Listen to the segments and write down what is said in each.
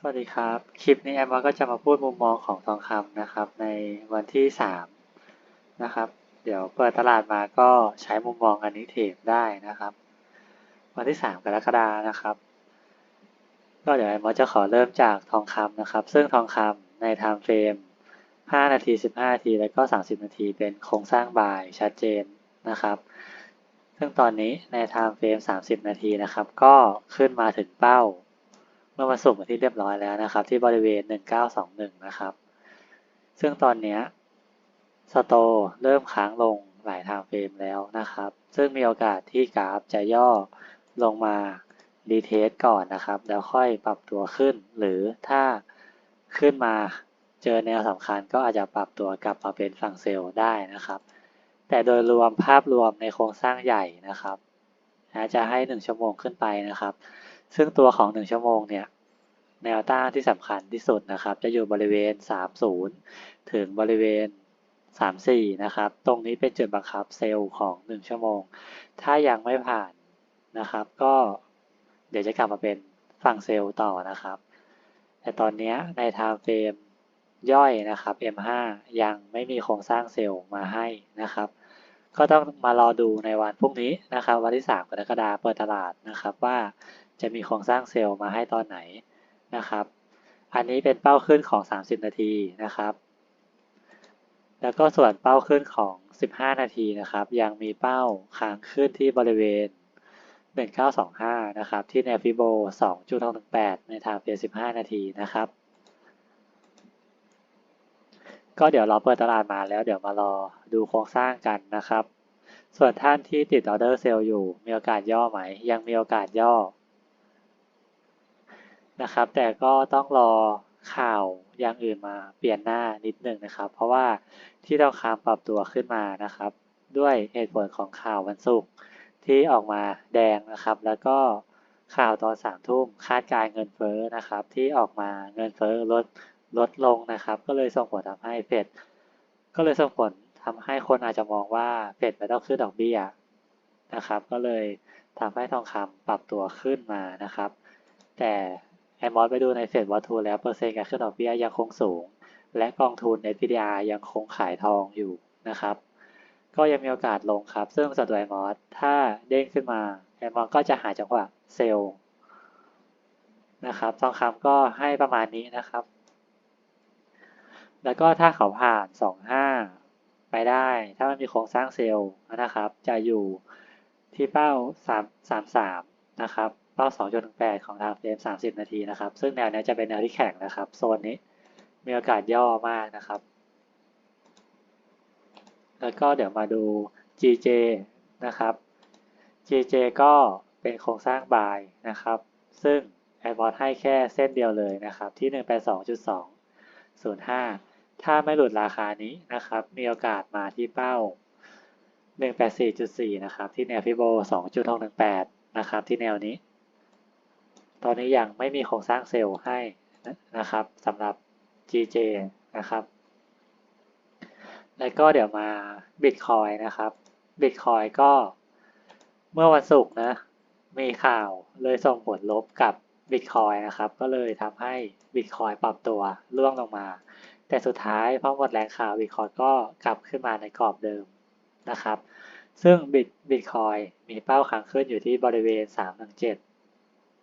สวัสดีครับ คลิปนี้แอมก็จะมาพูดมุมมองของทองคำนะครับ ในวันที่สามนะครับ เดี๋ยวเปิดตลาดมาก็ใช้มุมมองอันนี้เทรดได้นะครับ วันที่สามกรกฎานะครับ ก็เดี๋ยวแอมจะขอเริ่มจากทองคำนะครับ ซึ่งทองคำในไทม์เฟรม 5 นาที 15 นาที และก็ 30 นาที เป็นโครงสร้างบายชัดเจนนะครับ ซึ่งตอนนี้ในไทม์เฟรม 30 นาทีนะครับ ก็ขึ้นมาถึงเป้า มื่อวันศุกร์ที่เรียบร้อยแล้วนะครับ ที่บริเวณ 1921 นะครับ ซึ่งตอนนี้สโตเริ่มค้างลงหลายทม์เฟรมแล้วนะครับ ซึ่งมีโอกาสที่กราฟจะย่อลงมาดีเทสก่อนนะครับ แล้วค่อยปรับตัวขึ้น หรือถ้าขึ้นมาเจอแนวสำคัญก็อาจจะปรับตัวกลับมาเป็นฝั่งเซลล์ได้นะครับ แต่โดยรวมภาพรวมในโครงสร้างใหญ่นะครับจะให้ 1 ชั่วโมงขึ้นไปนะครับ ซึ่งตัวของ 1 ชั่วโมงเนี่ยแนวต้านที่สำคัญที่สุดนะครับ จะอยู่บริเวณ 30 ถึงบริเวณ 34 นะครับ ตรงนี้เป็นจุดบังคับเซลล์ของ 1 ชั่วโมง ถ้ายังไม่ผ่านนะครับ ก็เดี๋ยวจะกลับมาเป็นฝั่งเซลล์ต่อนะครับ แต่ตอนนี้ในไทม์เฟรมย่อยนะครับ M5 ยังไม่มีโครงสร้างเซลล์มาให้นะครับ ก็ต้องมารอดูในวันพรุ่งนี้นะครับ วันที่ 3 กรกฎาคมเปิดตลาดนะครับว่า จะมีโครงสร้างเซลล์มาให้ตอนไหนนะครับ อันนี้เป็นเป้าขึ้นของ 30 นาทีนะครับ แล้วก็ส่วนเป้าขึ้นของ 15 นาทีนะครับ ยังมีเป้าค้างขึ้นที่บริเวณ 1925 นะครับ ที่แนวฟิโบ 2.618 ในทางเฟรม15 นาทีนะครับ ก็เดี๋ยวเราเปิดตลาดมาแล้วเดี๋ยวมารอดูโครงสร้างกันนะครับ ส่วนท่านที่ติดออเดอร์เซลล์อยู่มีโอกาสย่อไหม ยังมีโอกาสย่อ นะครับ แต่ก็ต้องรอข่าวอย่างอื่นมาเปลี่ยนหน้านิดหนึ่งนะครับ เพราะว่าที่เราคามปรับตัวขึ้นมานะครับ ด้วยเหตุผลของข่าววันศุกร์ที่ออกมาแดงนะครับ แล้วก็ข่าวตอนสามทุ่มคาดการเงินเฟ้อนะครับ ที่ออกมาเงินเฟ้อลดลดลงนะครับ ก็เลยส่งผลทำให้เฟดก็เลยส่งผลทำให้คนอาจจะมองว่าเฟดไม่ต้องขึ้นดอกเบี้ยนะครับ ก็เลยทำให้ทองคำปรับตัวขึ้นมานะครับ แต่ แอมอสไปดูในเฟดวัตถุแล้วเปอร์เซ็นต์การขึ้นดอกเบี้ยยังคงสูง และกองทุน SPDR ยังคงขายทองอยู่นะครับ ก็ยังมีโอกาสลงครับ ซึ่งส่วนตัวแอมอสถ้าเด้งขึ้นมาแอมมอสก็จะหาจังหวะเซลล์นะครับทองคำก็ให้ประมาณนี้นะครับ แล้วก็ถ้าเขาผ่าน 25 ไปได้ ถ้ามันมีโครงสร้างเซลล์นะครับ จะอยู่ที่เป้า 3 33 นะครับ เป้า2.18 ของทางเฟรม30 นาทีนะครับ ซึ่งแนวนี้จะเป็นแนวที่แข็งนะครับ โซนนี้มีโอกาสย่อมากนะครับ แล้วก็เดี๋ยวมาดู GJ นะครับ GJ ก็เป็นโครงสร้างบายนะครับ ซึ่งแอร์บอให้แค่เส้นเดียวเลยนะครับ ที่ 182.205 ถ้าไม่หลุดราคานี้นะครับ มีโอกาสมาที่เป้า 184.4 นะครับ ที่แนวฟิโบ 2.618 นะครับ ที่แนวนี้ ตอนนี้ยังไม่มีโครงสร้างเซลล์ให้นะครับสำหรับ GJ นะครับ แล้วก็เดี๋ยวมา Bitcoin นะครับ Bitcoin ก็เมื่อวันศุกร์นะ มีข่าวเลยส่งผลลบกับ Bitcoin นะครับ ก็เลยทำให้ Bitcoin ปรับตัวร่วงลงมา แต่สุดท้ายพอหมดแรงข่าว Bitcoin ก็กลับขึ้นมาในกรอบเดิมนะครับ ซึ่ง Bitcoin มีเป้าค้างขึ้นอยู่ที่บริเวณ 317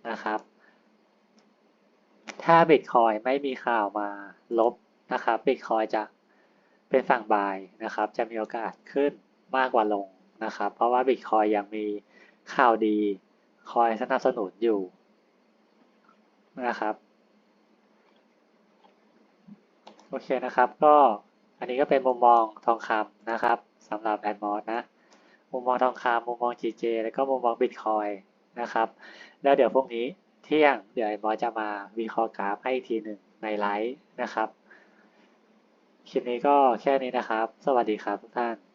นะครับ ถ้า Bitcoin ไม่มีข่าวมาลบนะครับ Bitcoin จะเป็นฝั่งบายนะครับ จะมีโอกาสขึ้นมากกว่าลงนะครับ เพราะว่า Bitcoin ยังมีข่าวดีคอยสนับสนุนอยู่นะครับโอเคนะครับ ก็อันนี้ก็เป็นมุมมองทองคำนะครับสำหรับแอนมอสนะ มุมมองทองคำมุมมอง GJ แล้วก็มุมมอง Bitcoin นะครับ แล้วเดี๋ยวพรุ่งนี้เที่ยงเดี๋ยวหมอจะมาวิเคราะห์กราฟให้อีกทีหนึ่งในไลฟ์นะครับ คลิปนี้ก็แค่นี้นะครับ สวัสดีครับทุกท่าน